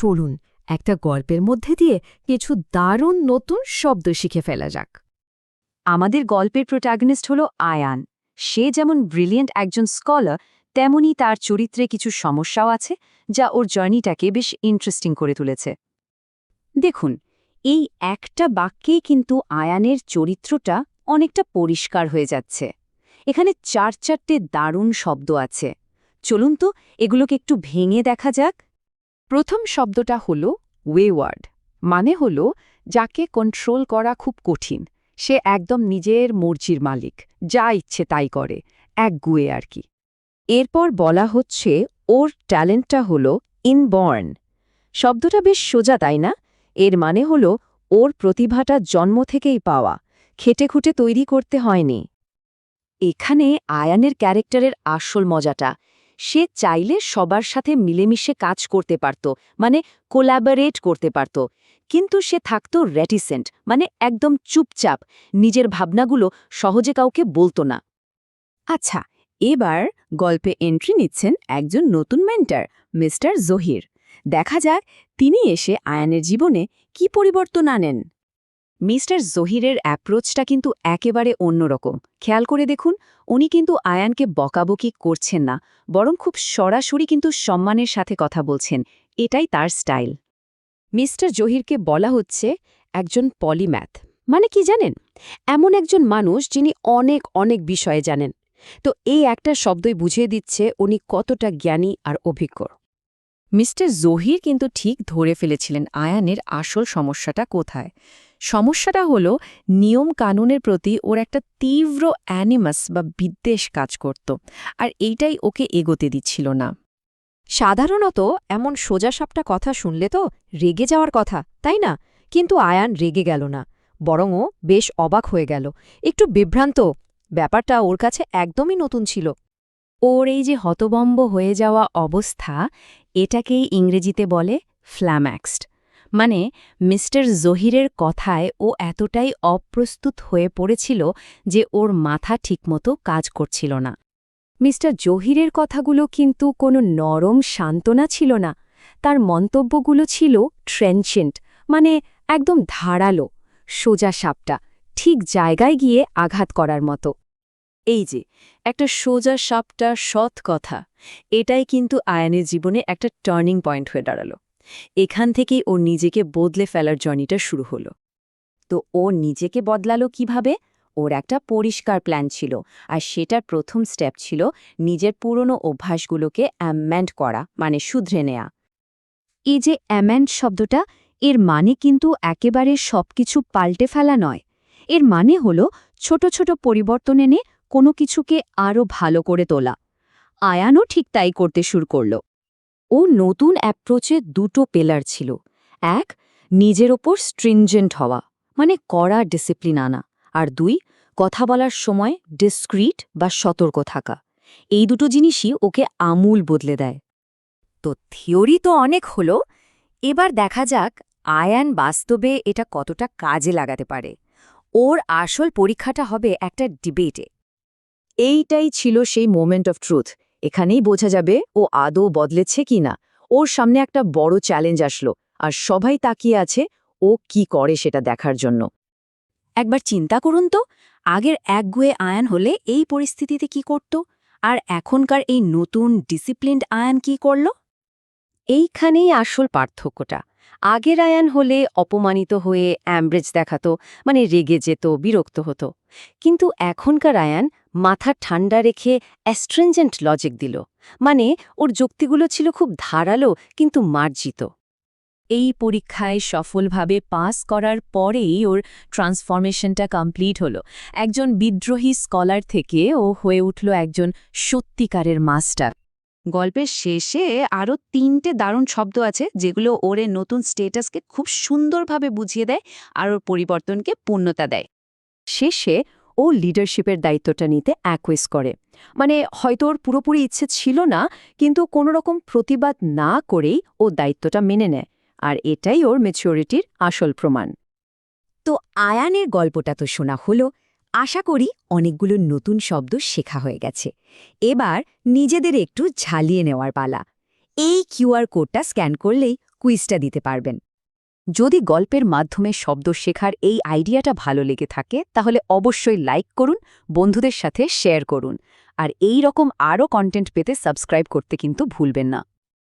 চলুন, একটা গল্পের মধ্যে দিয়ে কিছু দারুণ নতুন শব্দ শিখে ফেলা যাক। আমাদের গল্পের প্রোটাগনিস্ট হল আয়ান। সে যেমন ব্রিলিয়েন্ট একজন স্কলার তেমনি তার চরিত্রে কিছু সমস্যাও আছে, যা ওর জার্নিটাকে বেশ ইন্টারেস্টিং করে তুলেছে। দেখুন, এই একটা বাক্যেই কিন্তু আয়ানের চরিত্রটা অনেকটা পরিষ্কার হয়ে যাচ্ছে। এখানে চার চারটে দারুণ শব্দ আছে। চলুন তো, এগুলোকে একটু ভেঙে দেখা যাক। প্রথম শব্দটা হল ওয়েওয়ার্ড মানে হল যাকে কন্ট্রোল করা খুব কঠিন। সে একদম নিজের মর্জির মালিক, যা ইচ্ছে তাই করে, এক গুয়ে আর কি। এরপর বলা হচ্ছে ওর ট্যালেন্টটা হল ইনবর্ন শব্দটা বেশ সোজা তাই না? এর মানে হল ওর প্রতিভাটা জন্ম থেকেই পাওয়া, খেটে খুঁটে তৈরি করতে হয়নি। এখানে আয়ানের ক্যারেক্টারের আসল মজাটা সে চাইলে সবার সাথে মিলেমিশে কাজ করতে পারত মানে কোল্যাবরেট করতে পারত। কিন্তু সে থাকত রেটিসেন্ট মানে একদম চুপচাপ, নিজের ভাবনাগুলো সহজে কাউকে বলতো না। আচ্ছা এবার গল্পে এন্ট্রি নিচ্ছেন একজন নতুন মেন্টার মিস্টার জহির দেখা যাক তিনি এসে আয়ানের জীবনে কি পরিবর্তন আনেন। মিস্টার জহিরের অ্যাপ্রোচটা কিন্তু একেবারে অন্যরকম। খেয়াল করে দেখুন, উনি কিন্তু আয়ানকে বকাবকি করছেন না, বরং খুব সরাসরি কিন্তু সম্মানের সাথে কথা বলছেন। এটাই তার স্টাইল। মিস্টার জহিরকে বলা হচ্ছে একজন পলিম্যাথ। মানে কি জানেন? এমন একজন মানুষ যিনি অনেক অনেক বিষয়ে জানেন। তো এই একটা শব্দই বুঝিয়ে দিচ্ছে উনি কতটা জ্ঞানী আর অভিজ্ঞ। মিস্টার জহির কিন্তু ঠিক ধরে ফেলেছিলেন আয়ানের আসল সমস্যাটা কোথায়। সমস্যাটা হল নিয়ম কানুনের প্রতি ওর একটা তীব্র অ্যানিমাস বা বিদ্বেষ কাজ করত, আর এইটাই ওকে এগোতে দিচ্ছিল না। সাধারণত এমন সোজাসাপটা কথা শুনলে তো রেগে যাওয়ার কথা, তাই না? কিন্তু আয়ান রেগে গেল না, বরং ও বেশ অবাক হয়ে গেল। একটু বিভ্রান্ত, ব্যাপারটা ওর কাছে একদমই নতুন ছিল। ওর এই যে হতবম্ব হয়ে যাওয়া অবস্থা, এটাকেই ইংরেজিতে বলে ফ্ল্যাম্যাক্সড মানে মিস্টার জহিরের কথায় ও এতটাই অপ্রস্তুত হয়ে পড়েছিল যে ওর মাথা ঠিকমতো কাজ করছিল না। মিস্টার জহিরের কথাগুলো কিন্তু কোনো নরম সান্ত্বনা ছিল না। তার মন্তব্যগুলো ছিল ট্রেনচেন্ট মানে একদম ধারালো, সোজা সাপটা, ঠিক জায়গায় গিয়ে আঘাত করার মতো। এই যে, একটা সোজা সাপটা সৎ কথা, এটাই কিন্তু আয়ানের জীবনে একটা টার্নিং পয়েন্ট হয়ে দাঁড়াল। এখান থেকেই ও নিজেকে বদলে ফেলার জার্নিটা শুরু হলো। তো ও নিজেকে বদলালো কীভাবে? ওর একটা পরিষ্কার প্ল্যান ছিল আর সেটার প্রথম স্টেপ ছিল নিজের পুরনো অভ্যাসগুলোকে অ্যামেন্ড করা মানে শুধরে নেয়া। এই যে অ্যাম্যান্ড শব্দটা, এর মানে কিন্তু একেবারে সবকিছু পাল্টে ফেলা নয়। এর মানে হল ছোট ছোট পরিবর্তন এনে কোনো কিছুকে আরও ভালো করে তোলা। আয়ানও ঠিক তাই করতে শুরু করল। ও নতুন অ্যাপ্রোচে দুটো পেলার ছিল। এক, নিজের ওপর স্ট্রিনজেন্ট হওয়া মানে কড়া ডিসিপ্লিন আনা। আর দুই, কথা বলার সময় ডিসক্রিট বা সতর্ক থাকা। এই দুটো জিনিসই ওকে আমূল বদলে দেয়। তো থিওরি তো অনেক হলো, এবার দেখা যাক আয়ান বাস্তবে এটা কতটা কাজে লাগাতে পারে। ওর আসল পরীক্ষাটা হবে একটা ডিবেটে এইটাই ছিল সেই মোমেন্ট অফ ট্রুথ এখানেই বোঝা যাবে ও আদৌ বদলেছে কি না। ওর সামনে একটা বড় চ্যালেঞ্জ আসলো, আর সবাই তাকিয়ে আছে ও কি করে সেটা দেখার জন্য। একবার চিন্তা করুন তো, আগের একগুয়ে আয়ান হলে এই পরিস্থিতিতে কি করত, আর এখনকার এই নতুন ডিসিপ্লিনড আয়ান কি করল? এইখানেই আসল পার্থক্যটা। আগের আয়ান হলে অপমানিত হয়ে অ্যাম্ব্রেজ দেখাতো মানে রেগে যেত, বিরক্ত হতো। কিন্তু এখনকার আয়ান মাথা ঠান্ডা রেখে অ্যাস্ট্রেঞ্জেন্ট লজিক দিল। মানে ওর যুক্তিগুলো ছিল খুব ধারালো, কিন্তু মার্জিত। এই পরীক্ষায় সফলভাবে পাস করার পরেই ওর ট্রান্সফরমেশনটা কমপ্লিট হলো। একজন বিদ্রোহী স্কলার থেকে ও হয়ে উঠল একজন সত্যিকারের মাস্টার। গল্পের শেষে আরও তিনটে দারুণ শব্দ আছে যেগুলো ওরে নতুন স্টেটাসকে খুব সুন্দরভাবে বুঝিয়ে দেয় আর ওর পরিবর্তনকে পূর্ণতা দেয়। শেষে ও লিডারশিপের দায়িত্বটা নিতে অ্যাকোয়েস করে। মানে হয়তো ওর পুরোপুরি ইচ্ছে ছিল না, কিন্তু কোনো রকম প্রতিবাদ না করেই ও দায়িত্বটা মেনে নেয়, আর এটাই ওর ম্যাচিওরিটির আসল প্রমাণ। তো আয়ানের গল্পটা তো শোনা হলো। আশা করি অনেকগুলো নতুন শব্দ শেখা হয়ে গেছে। এবার নিজেদের একটু ঝালিয়ে নেওয়ার পালা। এই কিউআর কোডটা স্ক্যান করলেই কুইজটা দিতে পারবেন। যদি গল্পের মাধ্যমে শব্দ শেখার এই আইডিয়াটা ভালো লেগে থাকে, তাহলে অবশ্যই লাইক করুন, বন্ধুদের সাথে শেয়ার করুন। আর এই রকম আরও কন্টেন্ট পেতে সাবস্ক্রাইব করতে কিন্তু ভুলবেন না।